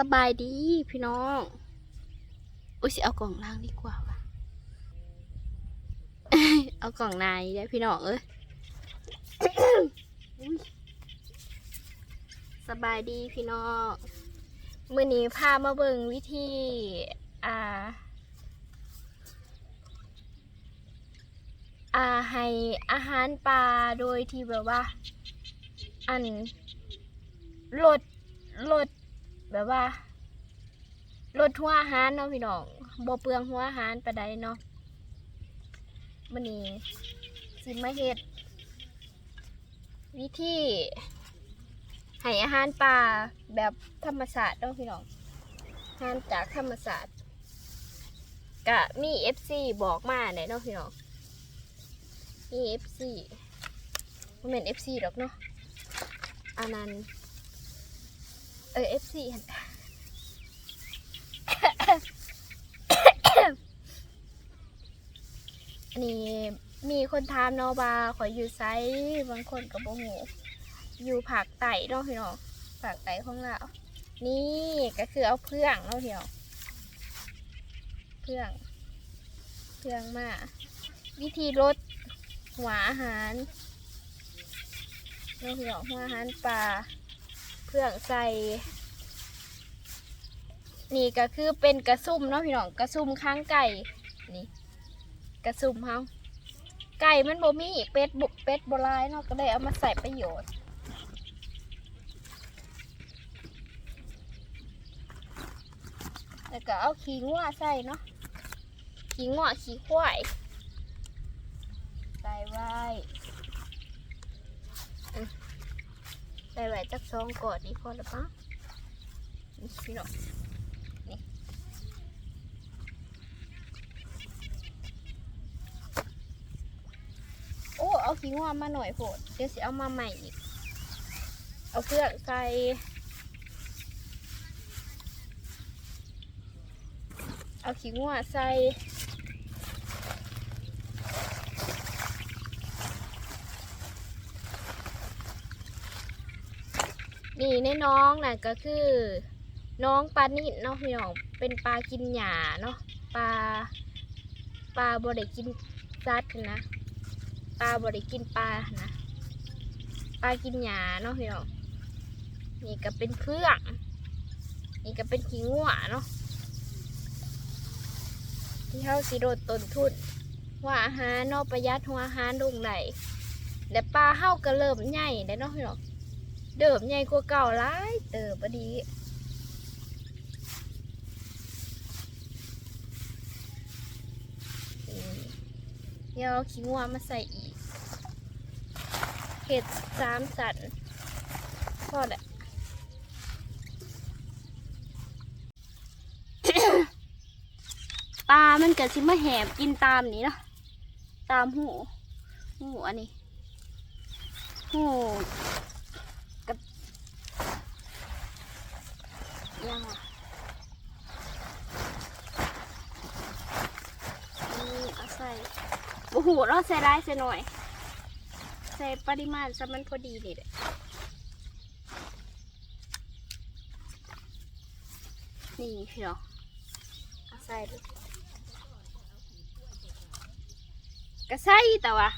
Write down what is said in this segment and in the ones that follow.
สบายดีพี่น้องอุ้ยสิเอากล่องล่างดีกว่าว่ะเอากล่องในได้พี่น้องเอ้ยอุ๊ยสบายดีพี่น้องมื่อนี้พามาเบิ่งวิธีอ่า อ่าให้อาหารปลาโดยที่แบบว่า อันลดลด แบบว่าลดหัวอาหารเนาะพี่น้องบ่เปลืองหัวอาหารไปได้เนาะมื้อนี้สิมาเฮ็ด วิธีให้อาหารปลาแบบธรรมศาสตร์เนาะพี่น้องอาหารจากธรรมศาสตร์ก็มี FC บอกมาแหละเนาะพี่น้องมี FC มันเป็น FC หรอกเนาะอันนั้น เออ FC หั่นอันนี้มีคนถามเนาะว่าขอยอยู่ไซบางคนก็บ่ฮู้อยู่ภาคใต้เนาะพี่น้องภาคใต้ของเรานี่ก็คือเอาเพื่องเนาะพี่น้องเพื่องเพื่องมา วิธีลดหัวอาหารเรื่องของหัวอาหารปลา เพื่องใส่นี่ก็คือเป็นกระซุ่มเนาะพี่น้องกระซุ่มข้างไก่นี่กระซุ่มเฮาไก่มันบ่มีเป็ดบุกเป็ดโบราณเนาะก็เลยเอามาใส่ประโยชน์แล้วก็เอาขี้งัวใส่เนาะขี้งัวขี้ควายใส่ไว้อืม ใส่ไว้จักซองก่อนนี่พอแล้วปะนี่พี่น้องนี่โอ้เอาขี้งวมาหน่อยโผดเดี๋ยวสิเอามาใหม่อีก เอาเครื่อใส่เอาขี้งัวใส่ นี่ในน้องน่ะก็คือ น้องปลานิ่เนาะพี่น้องเป็นปลากินหญ้าเนาะปลาปลาบ่ได้กินซัดนะปลาบ่ได้กินปลานะปลากินหญ้าเนาะพี่น้องนี่ก็เป็นเพื่องนี่ก็เป็นขี้งัวเนาะที่เขาสิโดดต้นทุนว่าอาหารนาะประหยัดหัวอาหารลงไหลและปลาเฮาก็เริ่มใหญ่แล้วเนาะพี่น้อง เดิมใหญ่กว่าเก่าหลายเติบดีอืมเดี๋ยวเอาขี้งัวมาใส่อีกเห็ดสามสันพอแหละปลามันเกิดสิมาแหบกินตามนี้เนาะตามหูหูอันนี้หู ยังอะนี่เอาใส่โอ้โหเราใส่ได้ใส่หน่อย ใส่ปริมาณซะมันพอดีนี่แหละนี่พี่น้องเอาใส่ก็ใส่แต่ว่า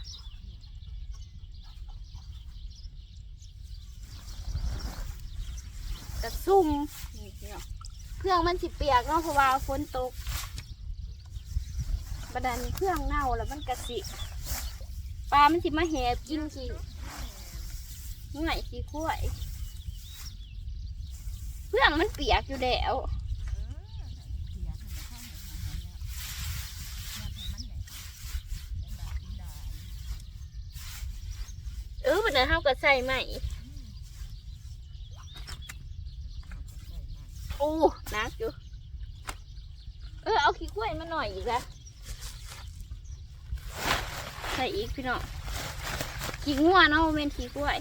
กระซุ่ม รื่องมันสิเปียกเนาะเพราะว่าฝนตกประดานเครื่องเน่าแล้วมันกระสิปลามันสิมาแหบกินขี้ไหนขี้ข้วเครื่องมันเปียกอยู่แล้วเออบันนั้นเฮาก็ใส่ใหม่ โอ้นักอยู่ เออเอาขี้กล้วยมาหน่อยอีกแล้วใส่อีกพี่น้องขี้งัวเนาะเป็นขี้กล้วย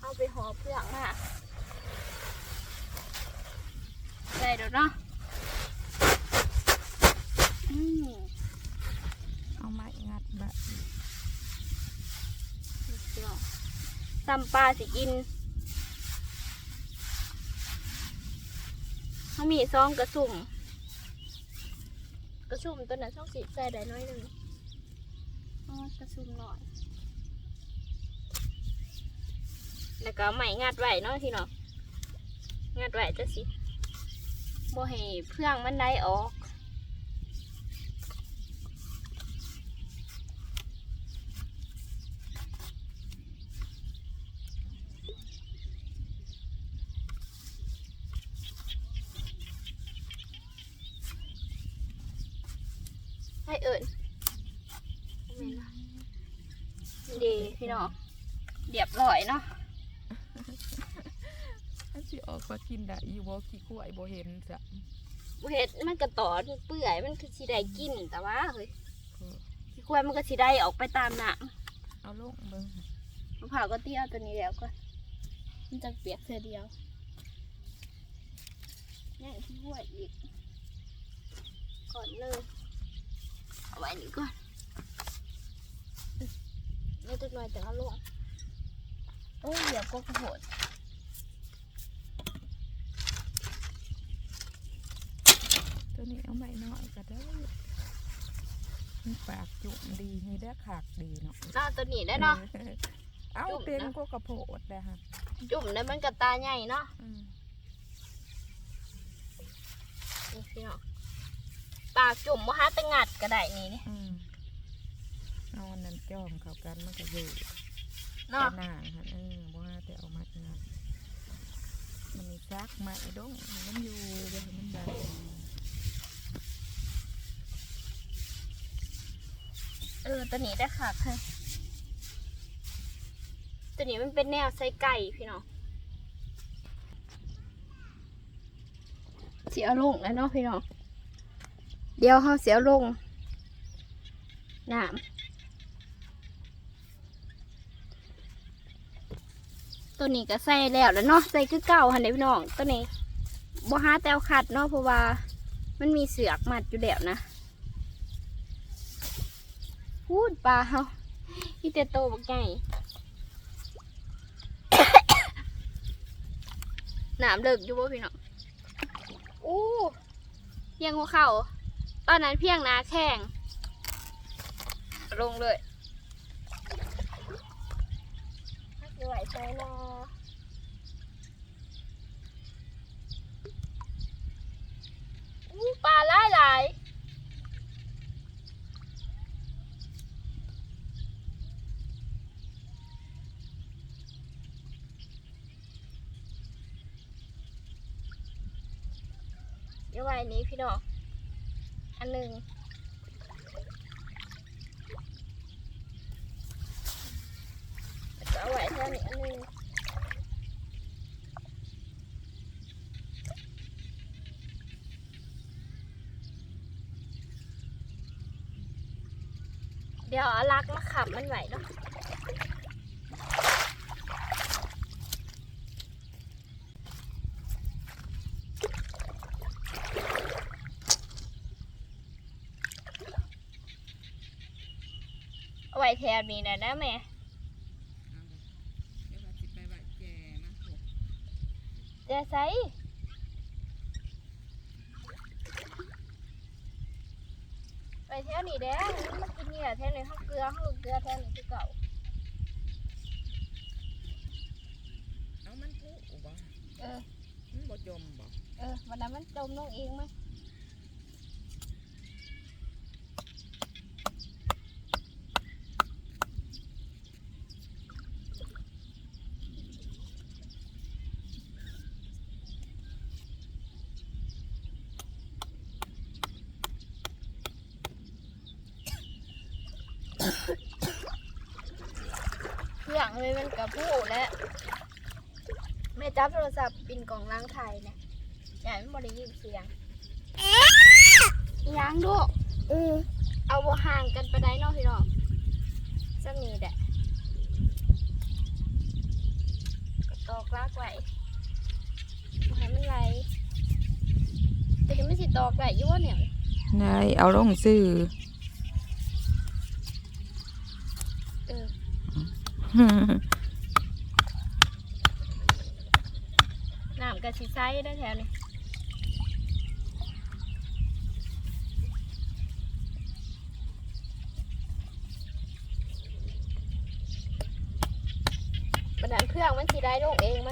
เอาไปห่อเปลือกมาได้เดี๋ยวเนาะอืม เอาไม้งัด ซำปลาสิกินเขามีซองกระสุ่ม กระสุ่มตัวนั้นช่องสีใส่ได้น้อยหนึ่งกระสุ่มหน่อย แล้วก็ไหมงัดไว้เนาะที่นาะงัดไว้จะสิบ่ให้เพื่องมันได้ออก ให้เอิญดีพี่น้องเรียบร้อยเนาะ อันสิออ กมากินได้อยู่บ่ขี้ข้วยบ่เห็นจ้ะเห็ดมันกระตอดเปื่อยมันคือสีได้กินแต่ว่าเฮ้ยเออขี้ควายมันก็สีได้ออกไปตามหนังเอาลงเบิ่งมะพร้าวก็เตี้ยวตัวนี้แล้วก็มันจะเปียกเสียเดียวย่างขี้ควายอีกก่อนเลยเอาไว้นี่ก่อนนี่ตัวน้อยแต่ก็ลงโอ้ยเดี๋ยวก็กระโหด ตัวนี้เอาใหม่น้อยก็ได้มันปากจุ่มดีนี่ได้ขากดีเนาะเนาะตัวนี้ได้เนาะออเอาจุ่มนะเต็มก็กระโพดเลยฮะจุ่มได้มันกระตาใหญ่เนาะอืมนี่พี่น้องปากจุ่มมหาตะงัดก็ได้นี่นี่อืมเอาอันนั้นจ้องเข้ากันมันก็อยู่เนาะกระนางฮะเออบ่ฮาแต่เอามาเงินมันมีซักมาไอ้ดงมันอยู่เดี๋ยวให้มันได้เออตัวนี้ได้ค่ะเฮ้ยตัวนี้มันเป็นแนวไส้ไก่พี่น้องเสียลงแล้วเนาะพี่น้องเดี๋ยวเขาเสียลงน้ำตัวนี้ก็ใส่แล้วแล้วเนาะใส่คือเก่าหันเด้พี่น้องตัวนี้บ่หาแต้วขัดเนาะเพราะว่ามันมีเสือกมัดอยู่แล้วนะ พูดปลาเฮาที่แต่โตบักใหญ่น้ำเลิกอยู่บ่พี่น้องอู้เพียงหัวเข่า ตอนนั้นเพียงนาแข้งลงเลยไม่ไหวใจนะอู้ปลาหลายหลาย เดี๋ยวไว้อันนี้พี่น้องอันหนึ่งแล้วก็เอาไว้เท่านี้อันหนึ่งเดี๋ยวเอาลักมาขับมันไหวเนาะเอาไว้แถวนี้นะนะแม่เดี๋ยวว่าสิไปไหว้แกมาโถเดี๋ยวใส่ไปแถวนี้เด้อมากินเนี่ยแถวนี้ข้าวเกลือข้าวเกลือแถวนี้คือเก่าเอามันพุบ่เออมันบ่จมบ่เออวันนั้นมันจมลงเองมั้ย เครื่องเลยมันกับผู้และแม่จับโทรศัพท์ปินกล่องล้างไทยเนี่ยอย่าให้มันบ่ได้ยินเสียงล้างดูอือเอาบ่ห่างกันไปได้เนาะพี่น้องจะมีแหละก็ตอกลากไว้บ่ให้มันไหลแต่ก็ไม่สิตอกไหลอยู่ว่าเนี่ยนายเอาลงซื้อ น้ำกระชีไซได้แถวนี้บันดาลเครื่องมันสีได้ลงเองไหม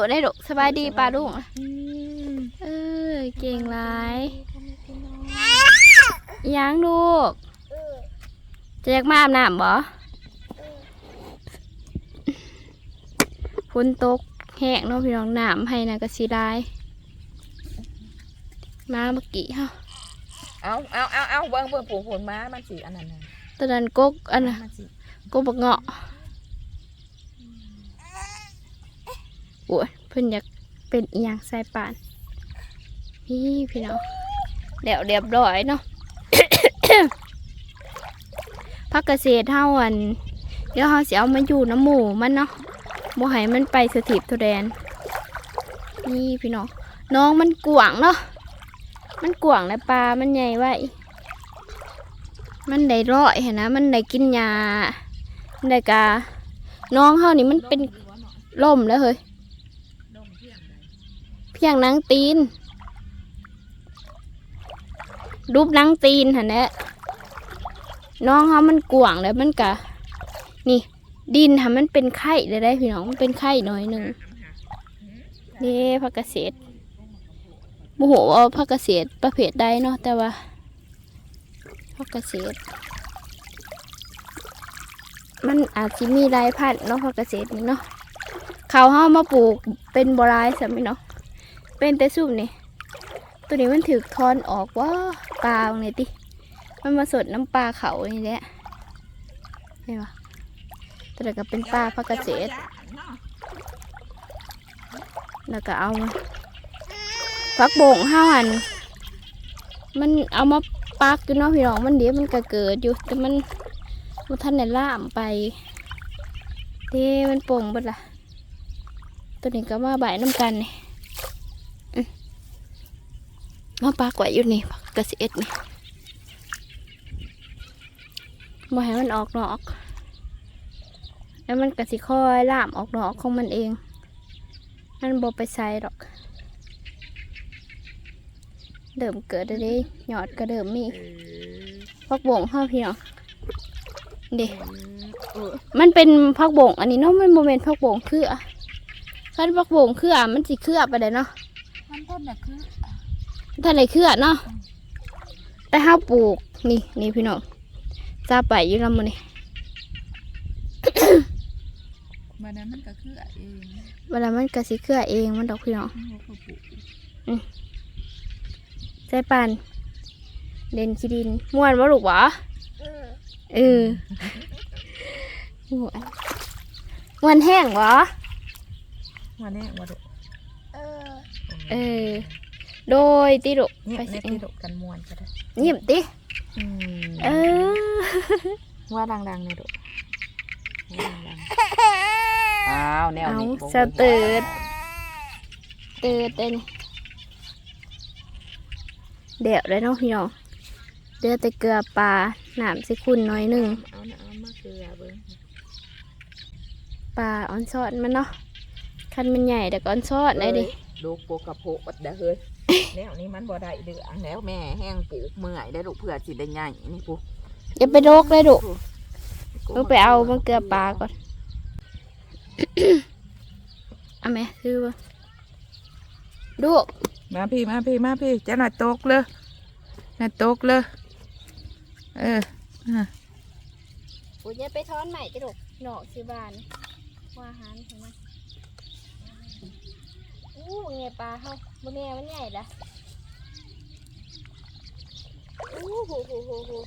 ถูได้ดอกสบายดีปลาดุงอะอืมเออเก่งหลายอิหยังลูกจะอยากมาอาบน้ำบ่ฝนตกแห้งเนาะพี่น้องน้ำให้นะก็สิได้มาเมื่อกี้เฮาเอาเอาเอาเอาเบิ่งเบิ่งผูกผลม้ามันสิอันนั้นน่ะตอนนั้นกกอันน่ะมันสิกกบักเงาะ โอ้ยเพิ่นอยากเป็นอีหยังใส่ปานนี่พี่น้องเดี๋ยวเรียบร้อยเนาะพักเกษตรเท่าอันเดี๋ยวเขาสิเอามาอยู่น้ำหมูมันเนาะบ่ให้มันไปสถิตทุแดน นี่พี่น้องน้องมันกวางเนาะมันกวางและปลา มันใหญ่ไว้ มันได้ร้อยเห็นนะ มันได้กินยาได้กา น้องเขานี่มันเป็นล่มแล้วเฮ้ย ดมเพียงใด เพียงนังตีน รูปนังตีนหันแหละน้องเขามันกวางแล้วมันกะ นี่ดินค่ะมันเป็นไข่เลยได้พี่น้องมันเป็นไข่หน่อยหนึ่งนี่ผักเกษตรโมโหว่าผักเกษตรประเภทใดเนาะแต่ว่าผักเกษตรมันอาจจะมีลายพันธุ์เนาะผักเกษตรนี่เนาะเขาเฮามาปลูกเป็นบรายสำมิเนาะ เป็นแต่ซุ่มนี่ตัวนี้มันถือทอนออกว่าปลาตรงนี้ติ มันมาสดน้ำปลาเขานี่แหละเห็นปะตัวนี้ก็เป็นปลาพักเกษตรแล้วก็เอาพักโบ่งห้าหัน มันเอามาปักอยู่เนาะพี่น้องมันเดี๋ยวมันก็เกิดอยู่แต่มันมันทันได้ล่ามไปเด้มันโป่งเบดละตัวนี้ก็มาบ่าน้ำกันเนี่อื้อ มาปลากไว้อยู่นี่กระเสียดนี่บ่ให้มันออกนอก แล้วมันกระสิคอยล่ามออกนอกของมันเอง มันบ่ไปใส่หรอก เดิมเกิดได้ดิหยอดก็เดิมมีพักบ่งห้าพี่น้องเด็มันเป็นพักบ่งอันนี้เนาะมันโมเมนพักบ่งคืออะคันพักบ่งคืออะมันสิคือไปได้เนาะมันต้นน่ะคือ ท่านไหนคือเนาะแต่ห้าปลูกนี่นี่พี่น้องซาไปอยู่ลำมันนี่มันนั้นมันก็คือเองเวลามันกระสิเครือเองมันดอกพี่น้องมันบ่คือปลูกใจปานเด่นขี้ดินม่วนบ่ลูกหวะเออม่วนม่วนแห้งหวะมาแน่ว่าดุเออ โดยติดุเงียไปบในสิที่ดุกันมวนก็ได้เงียบติอืมเออว่าดังๆในดุว่าดังๆอ้าวแนวเอานี้บ่สะเติดเติดเด่นเดี๋ยวได้เนาะพี่น้องเดือแต่เกลือปลาหนามสิคุณน้อยหนึ่งเอาน่ะเอามาเกลือเบิ่งปลาออนซอนมันเนาะคันมันใหญ่แต่ก็ออนซอนได้ดิ ลูกโปกกระโพดเด้อเฮ้ย แนวนี้มันบ่ได้เดืองแล้วแม่แห้งปลูกเมื่อยได้ลูกเพื่อสิได้ใหญ่นี่ปุ๊อย่าไปโรกเลยดุลูกไปเอามันเกลือปลาก่อนเอาไหมคือว่าดูมาพี่มาพี่มาพี่จะหน่อยตกเลยหน่อยตกเลยเอออะปุ๋ยเนี่ยไปท้อนใหม่จะดุหนอกสิบานว่าอาหารเห็นไหมอู้ไงปลาเขา บนแม่มันใหญ่ละอู้หูหูหูหู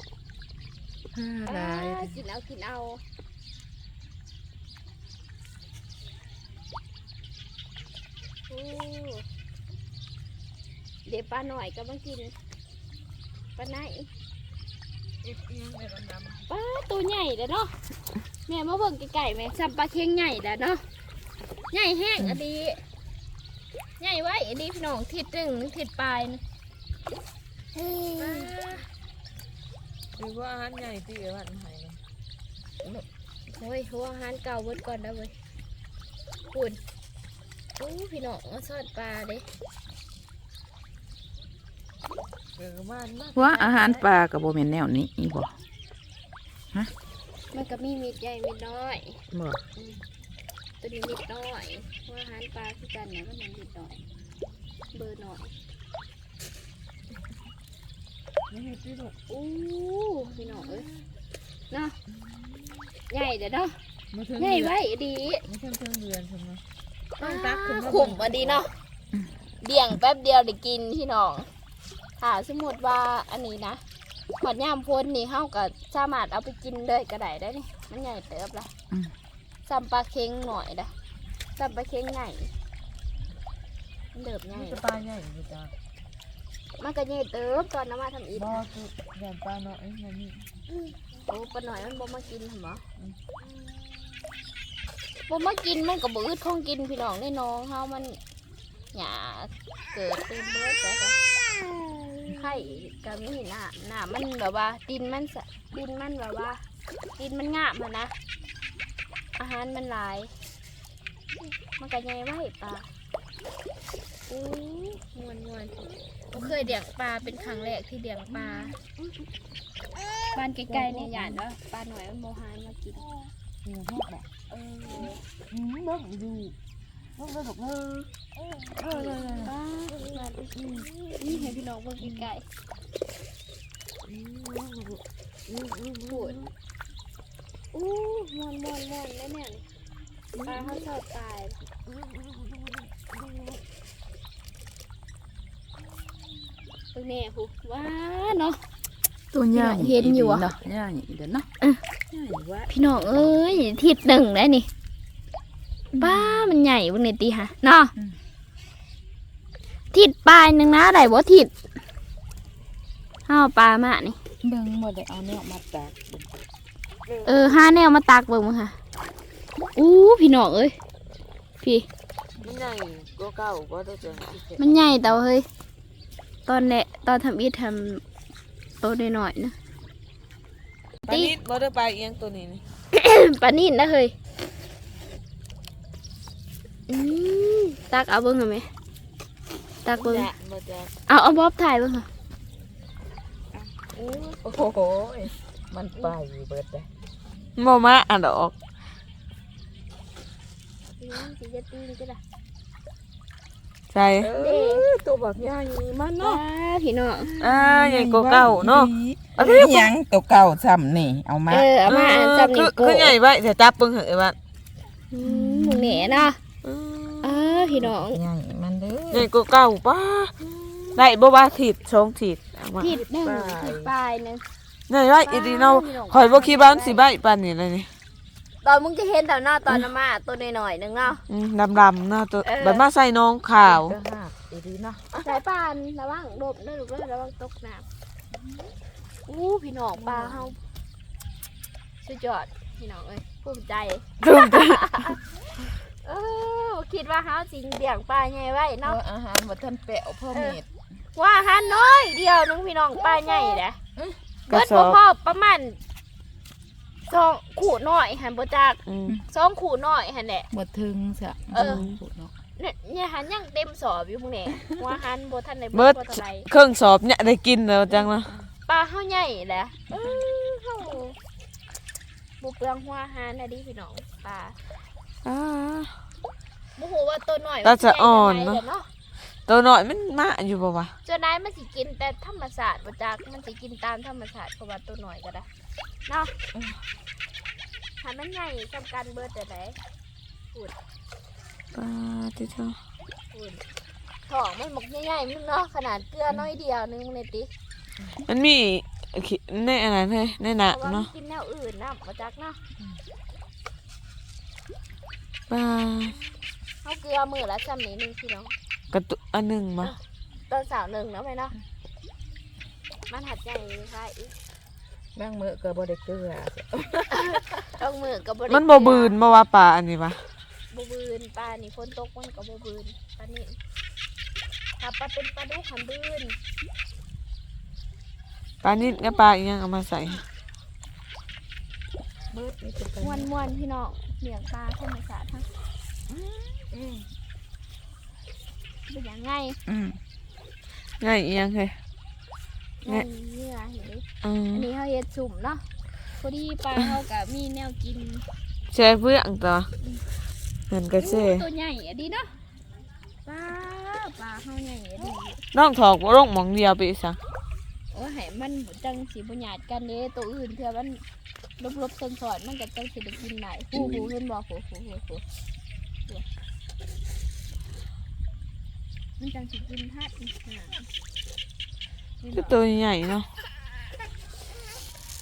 ห้าอ่าลายกินเอากินเอาอู้เดี๋ยวปลาหน่อยก็มากินปลาไหนเอ็ดเอียงไปดำป้าตัวใหญ่เด้อเนาะแม่มาเบิ่งไก่ๆแม่ซัมปลาเค็งใหญ่เด้อเนาะใหญ่แห้งอันนี้ ใหญ่ไว้อันนี้พี่น้องทิศหนึ่งทิศปลายนะป้าๆหรือว่าอาหารใหญ่ที่เอวันไห้นะโอ้ยหัวอาหารเก่าเบิดก่อนนะเว้ยคุณอู้พี่น้องมาทอดปลาเด้เกิดบ้านมากว่าอาหารปลากับโบเมนแนวนี้อีบ่มันก็มีมีดใหญ่มีดน้อยบ่ ตัวนี้มีดน้อยหัวอาหารปลาคือกันเนี่ยมันเป็นมีดน้อย เบอร์น้อยไม่เห็นที่ลูกอู้พี่น้องเอ้ยเนาะใหญ่เด้อเนาะมาถึงใหญ่เดือนไว้ดีมาถึงเดือนเดือนใช่ไหมต้องตักขึ้นมาขุ่มมาดีเนาะเดี่ยงแป๊บเดียวได้กินพี่น้องถ้าสมมติว่าอันนี้นะหอดย่ามพ้นนี่เฮาก็สามารถเอาไปกินเลยก็ได้ได้อนี่มันใหญ่เติบละ ซ้ำปลาเค็งหน่อยนะซ้ำปลาเค็งใหญ่มันเดิบใหญ่มันจะปลาใหญ่อยู่จ้ามันก็ใหญ่เติบตอนน้ำมาทำอีกบ่คือแดนปลาเนาะไอ้มันนี่โอ้ปลาหน่อยมันบ่มากินเหรอบ่มากินมันก็บ่อึดของกินพี่น้องในน้องเฮามันหยาเกิดเต็มเบิดจ้ะค่ะไข่ก็มีหน้าหน้ามันแบบว่าดินมันสะดินมันแบบว่าดินมันงามอะนะ อาหารมันหลาย มันก็ใหญ่ไว้ปลาอู้ยมวนมวนๆบ่เคยเลี้ยงปลาเป็นครั้งแรกที่เลี้ยงปลาบ้านไกลๆเนี่ยหยาดว่าะปลาหน่อยมันโมหานมากินเดี๋ยวพ่อบเออเบิ่งดูเบิ่งได้ดอกเลยเออเลยป้ามาดินี่ให้พี่น้องเบิ่งไกลๆปวด อู้มวนมวนมวนแล้วเนี่ยปลาเขาชอบตายตัวแน่หูว้าเนาะ ตัวใหญ่เห็นอยู่อะเนาะใหญ่เด้อเนาะเออใหญ่ว่าพี่น้องเอ้ยทิศหนึ่งแล้วนี่บ้ามันใหญ่เบางในตีฮะเนาะทิศปลายหนึ่งนะได้บ่ทิศห้าวปลามานี่เบิ่งบ่ได้เอาแนวมาตาก เออห้าแนวมาตักเบิ่งมั้งค่ะอู้พี่น้องเอ้ยพี่ มันใหญ่ก็เก่าก็ตัวเจอมันใหญ่แต่ว่าเฮ้ยตอนแรกตอนทำอีททำโตหน่อยๆนะ ปลานิดบ่ได้ปลาเอียงตัวนี้นี่ปลานิ่นนะเฮ้ยอืมตักเอาเบิ่งเหรอไหมตักเบิ่งจะบ่จะเอาเอาบ๊อบถ่ายเบิ่งค่ะโอ้โหมันไปเบิดเลย บ่มาอะดอกสีจะตีนก็ได้ใช่เออตัวบักใหญ่มันว้าเนาะพี่น้องอ่าใหญ่กว่าเก่าเนาะอันนี้ยังตัวเก่าซ้ำนี่ เอามาเออเอามาอันจำคืนี่อโก้คือใหญ่ไว้จะจับเบิ่งเหอะไอ้บ้านอืมหมูเหน่เนาะเออพี่น้องใหญ่มันเด้ใหญ่อกว่าเก่าป้าได้บ่ว่าถีดสองถีดเอามาผิดหนึ่งผิดปลายหนึง ใหญ่ไว้อีดีเนาะข่อยบ่คิดว่ามันสิใบปานนี้เลยนี่ตอนมึงจะเห็นแต่หน้าตอนน้ำมาตัวหน่อยๆหนึงเนาะอืมดำๆเนาะตัวเออบัดมาใส่น้องขาวก็หักอีดีเนาะสายปานระวังโดบด้วยลูกเด้อระวังตกน้ำอู้พี่น้องปลาเฮาสุดยอดพี่น้องเอ้ยภูมิใจถูกต้องเออคิดว่าเฮาสิเลี้ยงปลาใหญ่ไว้เนาะเนาะอาหารบ่ทันแปะพ่อเม็ดว่าหันน้อยเดียวนึงพี่น้องปลาใหญ่เด้ กระเบิดสบ่อบพอประมาณสองขู่น้อยหันบ่จักอืมสองขู่น้อยหันแหละ บ่ถึงซะเออ เนาะเนี่ยเนี่ยหันยังเต็มสอบอยู่พวกนี้ว่าหันบ่ทันได้เบิดบ่เท่าไหร่เครื่องสอบเนี่ยได้กินแล้วจังนะปลาเฮาใหญ่แหละเออเฮาบ่เปลืองหัวอาหารนะดิพี่น้องปลาอ่าบ่ฮู้ว่าตัวน้อยตาจะอ่อนมัเนอะสิใหญ่จังใดเนาะ ตัวน้อยมันมาอยู่บ่วะจนนายมันสิกินแต่ธรรมชาติบ่จักมันสิกินตามธรรมชาติเพราะว่าตัวน้อยก็ได้เนาะถ้ามันใหญ่จำกันเบิดแต่ไหนปาติโตคุณท้องมันหมกใหญ่ๆมึงเนาะขนาดเกลือน้อยเดียวนึงมึงเลยติมันมีขี้ในอันนั้นเฮ้ยในหเพนักราะว่ามันเนาะกินแนวอื่นนะบ่จักเนาะปลาเฮาเกลือมื้อละซ้ำนี้หนึงพี่น้อง กระตุอันหนึงมาตอนสาวหนึ่งเนาะแม่เนาะมันหัดใจค่ะอีกบางมื้อก็บ่ได้เกลือต้องมือกับบริมันบ่บืนบ่ว่าปลาอันนี้ปะบ่บืนปลานี่ฝนตกมันก็บ่บืนปลานี่ถ้าปลาเป็นปลาดุกหันบืนปลานิดกับปลาอีหยังเอามาใส่เบิดนี่เป็นม่วนม่วนๆพี่น้องเลี้ยงปลาธรรมชาติทั้ง อืมเป็นอย่างไงอืมง่ายอีหยังเฮ้ยไงเนื้อเห็นดิอืมอันนี้เขาเฮ็ดสุ่มเนาะพอดีปลาเขาก็มีแนวกินแช่เพื่องตัวเห็นก็แช่โอ้ตัวใหญ่อะดีเนาะปลาปลาเขาใหญ่อะดีน้องถอกบ่ลงหมองเดียวไปซะโอ้ให้มันบ่จังสิบ่หยาดกันเด้ตัวอื่นเพื่อมันลบๆซ่อนๆมันก็จังสิได้กินได้ผู้ผู้เห็นบ่ผู้ผู้ผู้ผู้ มันจังสิกินทัดอีกหาเห็นคือบ่ตัวใหญ่เนาะ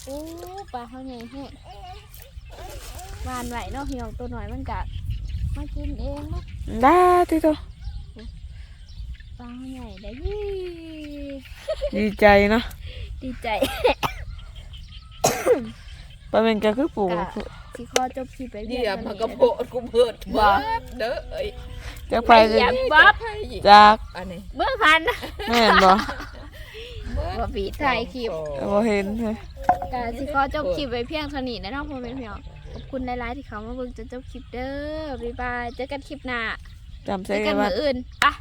โอ้ปลาเขาใหญ่แฮะวานไหวเนาะเหี่ยวตัวหน่อยมันกะมากินเองเนาะได้ติโตปลาเขาใหญ่ได้ยี่ดีใจเนาะดีใจ ปลาเป็นก็คือปู่กะสิขอจบคลิปไปเดี๋เพียงยวเท่ามันนี้ก็โพดกูเบิดเบิดเด้อเอ้ย จักไปไปเลยเหยียบบ๊อบจากอันนี้เบื้องพันแม่นบ่บ่ปีถ่ายคลิปบ่เห็นเฮ้ยกะสิขอจบคลิปไปเพียงเท่านี้นะเน้องพ่อแม่พี่น้องขอบคุณหลายๆที่เขามาเบิ่งจนจบคลิปเด้อบ๊ายบายเจอกันคลิปหน้าจำเจใส่อกันว่ามื้ออื่นไปะ